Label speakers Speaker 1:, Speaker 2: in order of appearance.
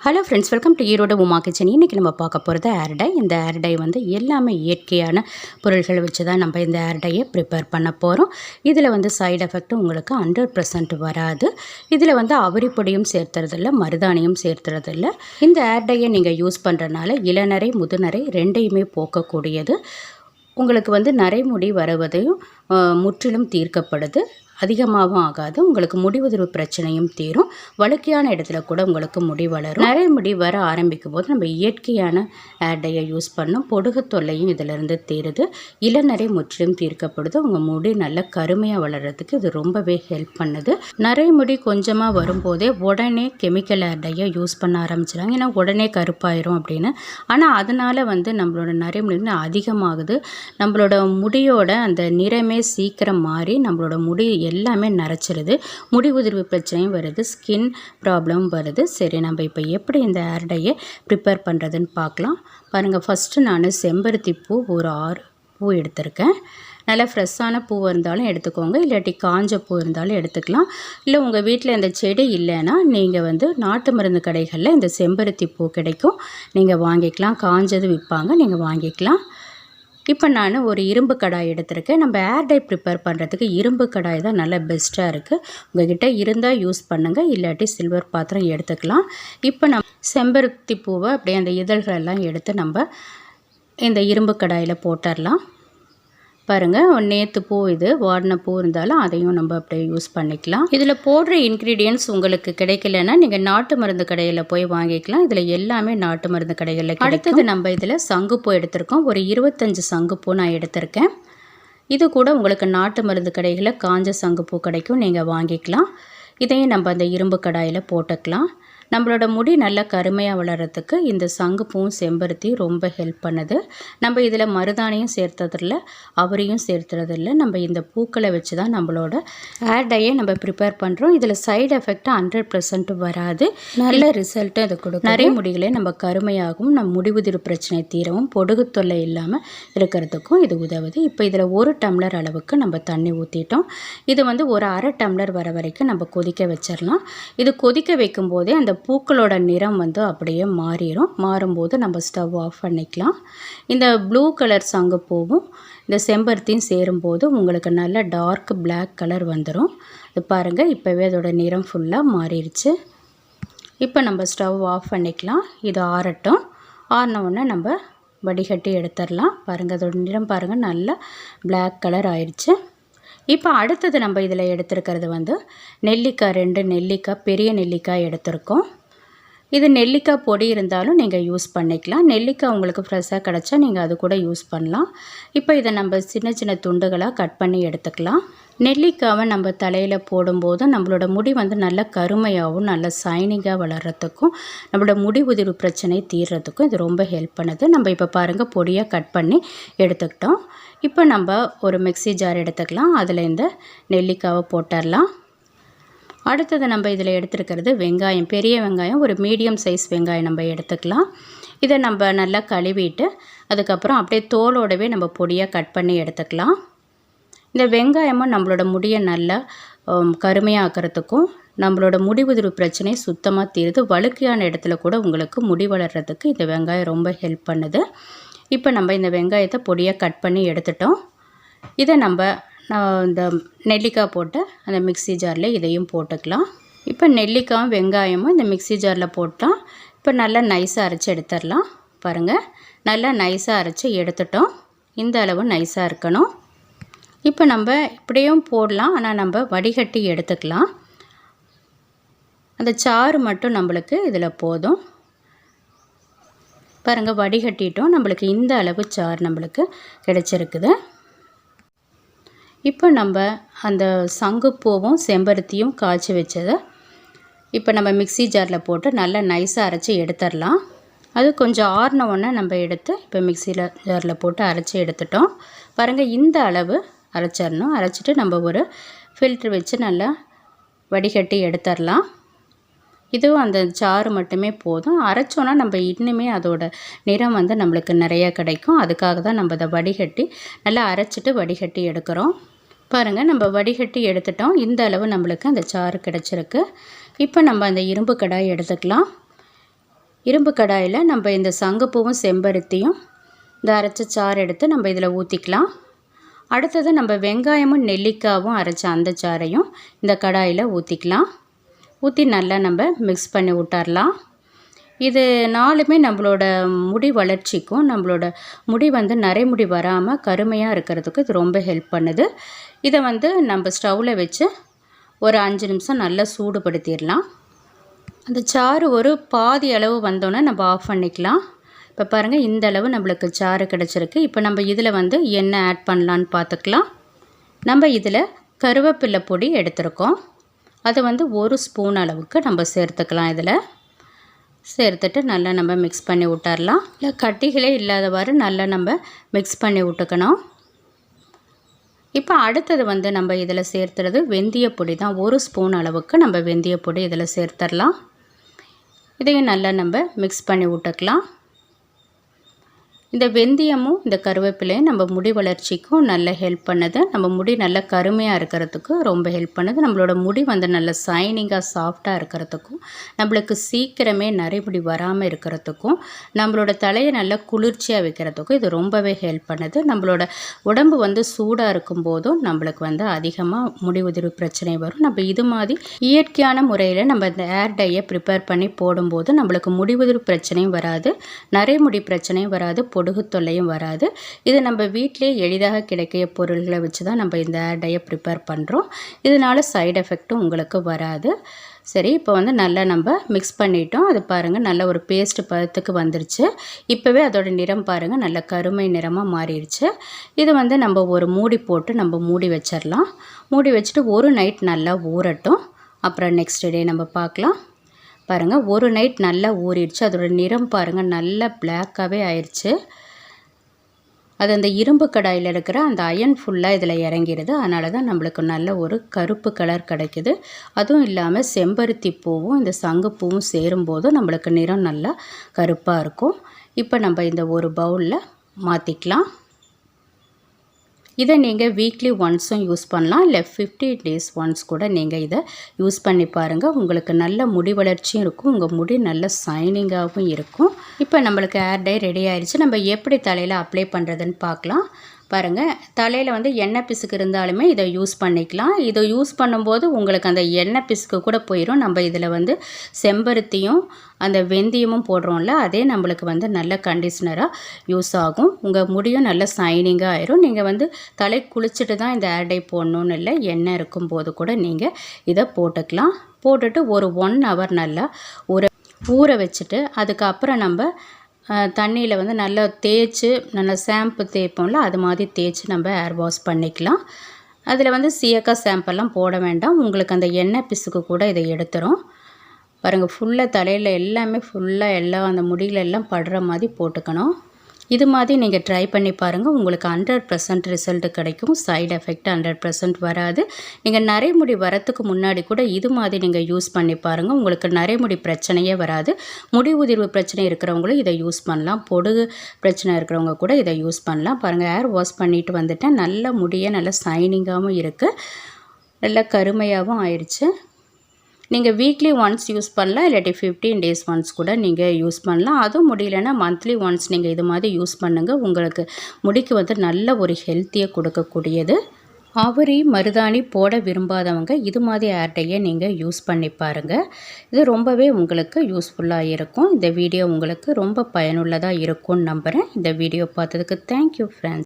Speaker 1: Hello friends welcome to Erode Uma kitchen இன்றைக்கி நம்ம பார்க்க போகிறது ஏர்டை இந்த ஏர்டை வந்து எல்லாமே இயற்கையான பொருள்களை வச்சு தான் நம்ம இந்த ஏர்டையை ப்ரிப்பேர் பண்ண போகிறோம் இதில் வந்து சைடு எஃபெக்ட் உங்களுக்கு ஹண்ட்ரட் பர்சன்ட் வராது. இதில் வந்து அவரிப்பொடியும் சேர்த்துறதில்ல மருதாணியும் சேர்த்துறதில்ல. இந்த ஏர்டையை நீங்கள் யூஸ் பண்ணுறனால இளநரை முதுநரை ரெண்டையுமே போக்கக்கூடியது. உங்களுக்கு வந்து நரைமுடி வருவதையும் முற்றிலும் தீர்க்கப்படுது. அதிகமாகவும் ஆகாது. உங்களுக்கு முடிவுதிர்வு பிரச்சனையும் தீரும். வழுக்கையான இடத்துல கூட உங்களுக்கு முடி வளரும். நிறைய முடி வர ஆரம்பிக்கும் போது நம்ம இயற்கையான ஆடையை யூஸ் பண்ணோம். பொடுகு தொல்லையும் இதிலிருந்து தீருது. இளநரை முற்றிலும் தீர்க்கப்படுது. உங்கள் முடி நல்ல கருமையாக வளர்கிறதுக்கு இது ரொம்பவே ஹெல்ப் பண்ணுது. நிறைய முடி கொஞ்சமாக வரும்போதே உடனே கெமிக்கல் ஆடையை யூஸ் பண்ண ஆரம்பிச்சிடாங்க ஏன்னா உடனே கருப்பாயிரும் அப்படின்னு. ஆனால் அதனால் வந்து நம்மளோட நிறைய முடி அதிகமாகுது. நம்மளோட முடியோட அந்த நிறமே சீக்கிரம் மாறி நம்மளோட முடி எல்லாமே நரைச்சிருது. முடி உதிர்வு பிரச்சனையும் வருது. ஸ்கின் ப்ராப்ளம் வருது. சரி நம்ம இப்போ எப்படி இந்த ஆர்டையை ப்ரிப்பேர் பண்ணுறதுன்னு பார்க்கலாம். பாருங்கள் ஃபஸ்ட்டு நான் செம்பருத்தி பூ ஒரு ஆறு பூ எடுத்திருக்கேன். நல்லா ஃப்ரெஷ்ஷான பூ இருந்தாலும் எடுத்துக்கோங்க. இல்லாட்டி காஞ்ச பூ இருந்தாலும் எடுத்துக்கலாம். இல்லை உங்கள் வீட்டில் இந்த செடி இல்லைன்னா நீங்கள் வந்து நாட்டு மருந்து கடைகளில் இந்த செம்பருத்தி பூ கிடைக்கும். நீங்கள் வாங்கிக்கலாம். காஞ்சது விற்பாங்க நீங்கள் வாங்கிக்கலாம். இப்போ நான் ஒரு இரும்பு கடாய் எடுத்திருக்கேன். நம்ம ஏர் ஏர்டை ப்ரிப்பேர் பண்ணுறதுக்கு இரும்பு கடாய் தான் நல்ல பெஸ்ட்டாக இருக்குது உங்ககிட்ட இருந்தால் யூஸ் பண்ணுங்கள் இல்லாட்டி சில்வர் பாத்திரம் எடுத்துக்கலாம். இப்போ நம்ம செம்பருத்தி பூவை அப்படியே அந்த இதழ்கள் எல்லாம் எடுத்து நம்ம இந்த இரும்பு கடாயில் போட்டுடலாம் பாருங்கள் நேற்று பூ இது வாடின பூ இருந்தாலும் அதையும் நம்ம அப்படியே யூஸ் பண்ணிக்கலாம். இதில் போடுற இன்க்ரீடியன்ஸ் உங்களுக்கு கிடைக்கலன்னா நீங்கள் நாட்டு மருந்து கடையில் போய் வாங்கிக்கலாம். இதில் எல்லாமே நாட்டு மருந்து கடைகளில் அடுத்தது நம்ம இதில் சங்குப்பூ எடுத்திருக்கோம். ஒரு இருபத்தஞ்சு சங்குப்பூ நான் எடுத்திருக்கேன். இது கூட உங்களுக்கு நாட்டு மருந்து கடைகளில் காஞ்ச சங்குப்பூ கிடைக்கும் நீங்கள் வாங்கிக்கலாம். இதையும் நம்ம அந்த இரும்பு கடாயில் போட்டுக்கலாம். நம்மளோட முடி நல்லா கருமையாக வளர்கிறதுக்கு இந்த சங்குப்பூவும் செம்பருத்தி ரொம்ப ஹெல்ப் பண்ணுது. நம்ம இதில் மருதாணியும் சேர்த்ததில்ல அவரையும் சேர்த்துறதில்ல நம்ம இந்த பூக்களை வச்சு தான் நம்மளோட ஹேர் டையை நம்ம ப்ரிப்பேர் பண்ணுறோம் இதில் சைடு எஃபெக்ட் ஹண்ட்ரட் பர்சன்ட் வராது. நல்ல ரிசல்ட்டும் இது கொடுக்கும் நிறைய முடிகளை நம்ம கருமையாகவும் நம்ம முடிவுதிர் பிரச்சனை தீரவும் பொடுகு தொல்லை இல்லாமல் இருக்கிறதுக்கும் இது உதவுது. இப்போ இதில் ஒரு டம்ளர் அளவுக்கு நம்ம தண்ணி ஊற்றிட்டோம் இது வந்து ஒரு அரை டம்ளர் வர வரைக்கும் நம்ம கொதிக்க வச்சிடலாம் இது கொதிக்க வைக்கும் போதே அந்த பூக்களோட நிறம் வந்து அப்படியே மாறிடும் மாறும்போது நம்ம ஸ்டவ் ஆஃப் பண்ணிக்கலாம். இந்த ப்ளூ கலர் சங்கு பூவும் இந்த செம்பருத்தியும் சேரும்போது உங்களுக்கு நல்ல டார்க் பிளாக் கலர் வந்துடும் இது பாருங்கள் இப்போவே அதோட நிறம் ஃபுல்லாக மாறிடுச்சு இப்போ நம்ம ஸ்டவ் ஆஃப் பண்ணிக்கலாம். இது ஆறட்டும். ஆறினவுடனே நம்ம வடிகட்டி எடுத்துடலாம். பாருங்கள் அதோட நிறம் பாருங்கள் நல்லா பிளாக் கலர் ஆயிடுச்சு இப்போ அடுத்தது நம்ம இதில் எடுத்துருக்கிறது வந்து நெல்லிக்காய் ரெண்டு நெல்லிக்காய் பெரிய நெல்லிக்காய் எடுத்திருக்கோம். இது நெல்லிக்காய் பொடி இருந்தாலும் நீங்கள் யூஸ் பண்ணிக்கலாம். நெல்லிக்காய் உங்களுக்கு ஃப்ரெஷ்ஷாக கிடச்சா நீங்கள் அது கூட யூஸ் பண்ணலாம். இப்போ இதை நம்ம சின்ன சின்ன துண்டுகளாக கட் பண்ணி எடுத்துக்கலாம். நெல்லிக்காவை நம்ம தலையில் போடும்போது நம்மளோட முடி வந்து நல்ல கருமையாகவும் நல்ல சைனிங்காக வளர்கிறதுக்கும் நம்மளோட முடி உதிர்வு பிரச்சனை தீர்றதுக்கும் இது ரொம்ப ஹெல்ப் பண்ணுது. நம்ம இப்போ பாருங்கள் பொடியாக கட் பண்ணி எடுத்துக்கிட்டோம். இப்போ நம்ம ஒரு மிக்ஸி ஜார் எடுத்துக்கலாம். அதில் இந்த நெல்லிக்காவை போட்டுடலாம் அடுத்தது நம்ம இதில் எடுத்துருக்கிறது வெங்காயம். பெரிய வெங்காயம் ஒரு மீடியம் சைஸ் வெங்காயம் நம்ம எடுத்துக்கலாம். இதை நம்ம நல்லா கழுவிட்டு அதுக்கப்புறம் அப்படியே தோலோடவே நம்ம பொடியாக கட் பண்ணி எடுத்துக்கலாம். இந்த வெங்காயமும் நம்மளோட முடியை நல்லா ஹம், கருமையாக்கிறதுக்கும் நம்மளோட முடி உதிர்வு பிரச்சனை சுத்தமாக தீருது. வழுக்கையான இடத்துல கூட உங்களுக்கு முடி வளர்கிறதுக்கு இந்த வெங்காயம் ரொம்ப ஹெல்ப் பண்ணுது. இப்போ நம்ம இந்த வெங்காயத்தை பொடியாக கட் பண்ணி எடுத்துட்டோம். இதை நம்ம நான் இந்த நெல்லிக்காய் போட்டு அந்த மிக்ஸி ஜாரில் இதையும் போட்டுக்கலாம். இப்போ நெல்லிக்காயும் வெங்காயமும் இந்த மிக்ஸி ஜாரில் போட்டால் இப்போ நல்லா நைஸாக அரைச்சி எடுத்துடலாம். பாருங்கள் நல்லா நைஸாக அரைச்சி எடுத்துட்டோம். இந்த அளவு நைஸாக இருக்கணும். இப்போ நம்ம இப்படியும் போடலாம் ஆனால் நம்ம வடிகட்டி எடுத்துக்கலாம். அந்த சாறு மட்டும் நம்மளுக்கு இதில் போதும். பாருங்கள் வடிகட்டிட்டோம். நம்மளுக்கு இந்த அளவு சார் நம்மளுக்கு கிடச்சிருக்குது. இப்போ நம்ம அந்த சங்குப்பூவும் செம்பருத்தியும் காய்ச்சி வச்சதை இப்போ நம்ம மிக்ஸி ஜாரில் போட்டு நல்லா நைஸாக அரைச்சி எடுத்துடலாம். அது கொஞ்சம் ஆறின நம்ம எடுத்து இப்போ மிக்சியில் ஜாரில் போட்டு அரைச்சி எடுத்துட்டோம். பாருங்கள் இந்த அளவு அரைச்சிடணும். அரைச்சிட்டு நம்ம ஒரு ஃபில்ட்ரு வச்சு நல்லா வடிகட்டி எடுத்துடலாம். இதுவும் அந்த சாறு மட்டுமே போதும். அரைச்சோன்னா நம்ம இன்னுமே அதோட நிறம் வந்து நம்மளுக்கு நிறைய கிடைக்கும். அதுக்காக தான் நம்ம அதை வடிகட்டி நல்லா அரைச்சிட்டு வடிகட்டி எடுக்கிறோம். பாருங்கள் நம்ம வடிகட்டி எடுத்துட்டோம். இந்த அளவு நம்மளுக்கு அந்த சாறு கிடச்சிருக்கு. இப்போ நம்ம அந்த இரும்பு கடாய் எடுத்துக்கலாம். இரும்பு கடாயில் நம்ம இந்த சங்கப்பூவும் செம்பருத்தியும் இந்த அரைச்ச சாறு எடுத்து நம்ம இதில் ஊற்றிக்கலாம் அடுத்தது நம்ம வெங்காயமும் நெல்லிக்காவும் அரைச்ச அந்த சாறையும் இந்த கடாயில் ஊற்றிக்கலாம் ஊற்றி நல்லா நம்ம மிக்ஸ் பண்ணி விட்டுறலாம் இது நாலுமே நம்மளோட முடி வளர்ச்சிக்கும் நம்மளோட முடி வந்து நரைமுடி வராமல் கருமையாக இருக்கிறதுக்கு இது ரொம்ப ஹெல்ப் பண்ணுது. இதை வந்து நம்ம ஸ்டவ்வில் வச்சு ஒரு அஞ்சு நிமிஷம் நல்லா சூடுபடுத்திடலாம் அந்த சாறு ஒரு பாதி அளவு வந்தோன்னே நம்ம ஆஃப் பண்ணிக்கலாம். இப்போ பாருங்கள் இந்த அளவு நம்மளுக்கு சாறு கிடச்சிருக்கு. இப்போ நம்ம இதில் வந்து எண்ணெய் ஆட் பண்ணலான்னு பார்த்துக்கலாம் நம்ம இதில் கருவேப்பிலை பொடி எடுத்திருக்கோம். அதை வந்து ஒரு ஸ்பூன் அளவுக்கு நம்ம சேர்த்துக்கலாம் இதில். சேர்த்துட்டு நல்லா நம்ம மிக்ஸ் பண்ணி விட்டுறலாம் இல்லை கட்டிகளே இல்லாதவாறு நல்லா நம்ம மிக்ஸ் பண்ணி விட்டுக்கணும் இப்போ அடுத்தது வந்து நம்ம இதில் சேர்த்துறது வெந்தய பொடி தான். ஒரு ஸ்பூன் அளவுக்கு நம்ம வெந்தய பொடி இதில் சேர்த்துடலாம் இதையும் நல்லா நம்ம மிக்ஸ் பண்ணி விட்டுக்கலாம் இந்த வெந்தயமும் இந்த கருவேப்பிலையும் நம்ம முடி வளர்ச்சிக்கும் நல்ல ஹெல்ப் பண்ணுது. நம்ம முடி நல்ல கருமையாக இருக்கிறதுக்கு ரொம்ப ஹெல்ப் பண்ணுது. நம்மளோட முடி வந்து நல்ல சைனிங்காக சாஃப்டாக இருக்கிறதுக்கும் நம்மளுக்கு சீக்கிரமே நரைமுடி வராமல் இருக்கிறதுக்கும் நம்மளோட தலையை நல்லா குளிர்ச்சியாக வைக்கிறதுக்கும் இது ரொம்பவே ஹெல்ப் பண்ணுது. நம்மளோட உடம்பு வந்து சூடாக இருக்கும் போதும் நம்மளுக்கு வந்து அதிகமாக முடி உதிர்வு பிரச்சனை வரும். நம்ம இது மாதிரி இயற்கையான முறையில் நம்ம இந்த ஏர் டையை ப்ரிப்பேர் பண்ணி போடும்போது நம்மளுக்கு முடி உதிர்வு பிரச்சனையும் வராது நரைமுடி பிரச்சனையும் வராது பொடுகு தொல்லையும் வராது. இது நம்ம வீட்டிலே எளிதாக கிடைக்கிற பொருள்களை வச்சு தான் நம்ம இந்த டையை ப்ரிப்பேர் பண்ணுறோம் இதனால் சைடு எஃபெக்ட்டும் உங்களுக்கு வராது. சரி இப்போ வந்து நல்லா நம்ம மிக்ஸ் பண்ணிட்டோம். அது பாருங்கள் நல்ல ஒரு பேஸ்ட் பதத்துக்கு வந்துருச்சு. இப்போவே அதோட நிறம் பாருங்கள் நல்ல கருமை நிறமாக மாறிடுச்சு. இது வந்து நம்ம ஒரு மூடி போட்டு நம்ம மூடி வச்சிடலாம் மூடி வச்சுட்டு ஒரு நைட் நல்லா ஊறட்டும். அப்புறம் நெக்ஸ்ட் டே நம்ம பார்க்கலாம். பாருங்கள் ஒரு நைட் நல்லா ஊறிடுச்சு அதோடய நிறம் பாருங்கள் நல்லா பிளாக்காகவே ஆயிடுச்சு அது அந்த இரும்பு கடாயில் இருக்கிற அந்த அயன் ஃபுல்லாக இதில் இறங்கிடுது அதனால தான் நம்மளுக்கு நல்ல ஒரு கருப்பு கலர் கிடைக்குது. அதுவும் இல்லாமல் செம்பருத்தி பூவும் இந்த சங்குப்பூவும் சேரும்போதும் நம்மளுக்கு நிறம் நல்லா கருப்பாக இருக்கும். இப்போ நம்ம இந்த ஒரு பவுலில் மாற்றிக்கலாம் இதை நீங்கள் வீக்லி ஒன்ஸும் யூஸ் பண்ணலாம். இல்லை ஃபிஃப்டி டேஸ் ஒன்ஸ் கூட நீங்கள் இதை யூஸ் பண்ணி பாருங்கள் உங்களுக்கு நல்ல முடி வளர்ச்சியும் இருக்கும். உங்கள் முடி நல்ல சைனிங்காகவும் இருக்கும். இப்போ நம்மளுக்கு ஏர் டை ரெடி ஆயிடுச்சு நம்ம எப்படி தலையில் அப்ளை பண்ணுறதுன்னு பார்க்கலாம். பாருங்கள் தலையில் வந்து எண்ணெய் பிசுக்கு இருந்தாலுமே இதை யூஸ் பண்ணிக்கலாம். இதை யூஸ் பண்ணும்போது உங்களுக்கு அந்த எண்ணெய் பிசுக்கு கூட போயிடும் நம்ம இதில் வந்து செம்பருத்தியும் அந்த வெந்தயமும் போடுறோம்ல அதே நம்மளுக்கு வந்து நல்ல கண்டிஷ்னராக யூஸ் ஆகும். உங்கள் முடியும் நல்ல சைனிங்காக ஆயிரும். நீங்கள் வந்து தலை குளிச்சுட்டு தான் இந்த ஆடை போடணுன்னு இல்லை எண்ணெய் இருக்கும்போது கூட நீங்கள் இதை போட்டுக்கலாம். போட்டுட்டு ஒரு ஒன் ஹவர் நல்லா ஊற ஊற வச்சுட்டு அதுக்கப்புறம் நம்ம தண்ணியில் வந்து நல்லா தேய்ச்சி நல்லா ஷாம்பு தேய்ப்போம்ல அது மாதிரி தேய்ச்சி நம்ம ஏர் வாஷ் பண்ணிக்கலாம். அதில் வந்து சீயக்காய் ஷாம்பெல்லாம் போட வேண்டாம். உங்களுக்கு அந்த எண்ணெய் பிசுக்கு கூட இதை எடுத்துரும். பாருங்கள் ஃபுல்லாக தலையில் எல்லாமே ஃபுல்லாக எல்லாம் அந்த முடிகளெல்லாம் படுற மாதிரி போட்டுக்கணும். இது மாதிரி நீங்கள் ட்ரை பண்ணி பாருங்கள் உங்களுக்கு ஹண்ட்ரட் பர்சன்ட் ரிசல்ட் கிடைக்கும். சைடு எஃபெக்ட் ஹண்ட்ரட் பர்சன்ட் வராது. நீங்கள் நரைமுடி வரத்துக்கு முன்னாடி கூட இது மாதிரி நீங்கள் யூஸ் பண்ணி பாருங்கள் உங்களுக்கு நரைமுடி பிரச்சனையே வராது. முடி உதிர்வு பிரச்சனை இருக்கிறவங்களும் இதை யூஸ் பண்ணலாம். பொடுகு பிரச்சனை இருக்கிறவங்க கூட இதை யூஸ் பண்ணலாம். பாருங்கள் ஏர் வாஷ் பண்ணிட்டு வந்துட்டேன். நல்ல முடியை நல்லா சைனிங்காகவும் இருக்குது நல்லா கருமையாகவும் ஆயிடுச்சு நீங்கள் வீக்லி ஒன்ஸ் யூஸ் பண்ணலாம் இல்லாட்டி ஃபிஃப்டீன் டேஸ் ஒன்ஸ் கூட நீங்கள் யூஸ் பண்ணலாம். அதுவும் முடியலன்னா மந்த்லி ஒன்ஸ் நீங்கள் இது மாதிரி யூஸ் பண்ணுங்கள் உங்களுக்கு முடிக்கு வந்து நல்ல ஒரு ஹெல்த்தியை கொடுக்கக்கூடியது. அவரி மருதாணி போட விரும்பாதவங்க இது மாதிரி ஆட்டையை நீங்கள் யூஸ் பண்ணி பாருங்கள் இது ரொம்பவே உங்களுக்கு யூஸ்ஃபுல்லாக இருக்கும். இந்த வீடியோ உங்களுக்கு ரொம்ப பயனுள்ளதாக இருக்கும்னு நம்புகிறேன் இந்த வீடியோ பார்த்ததுக்கு தேங்க்யூ ஃப்ரெண்ட்ஸ்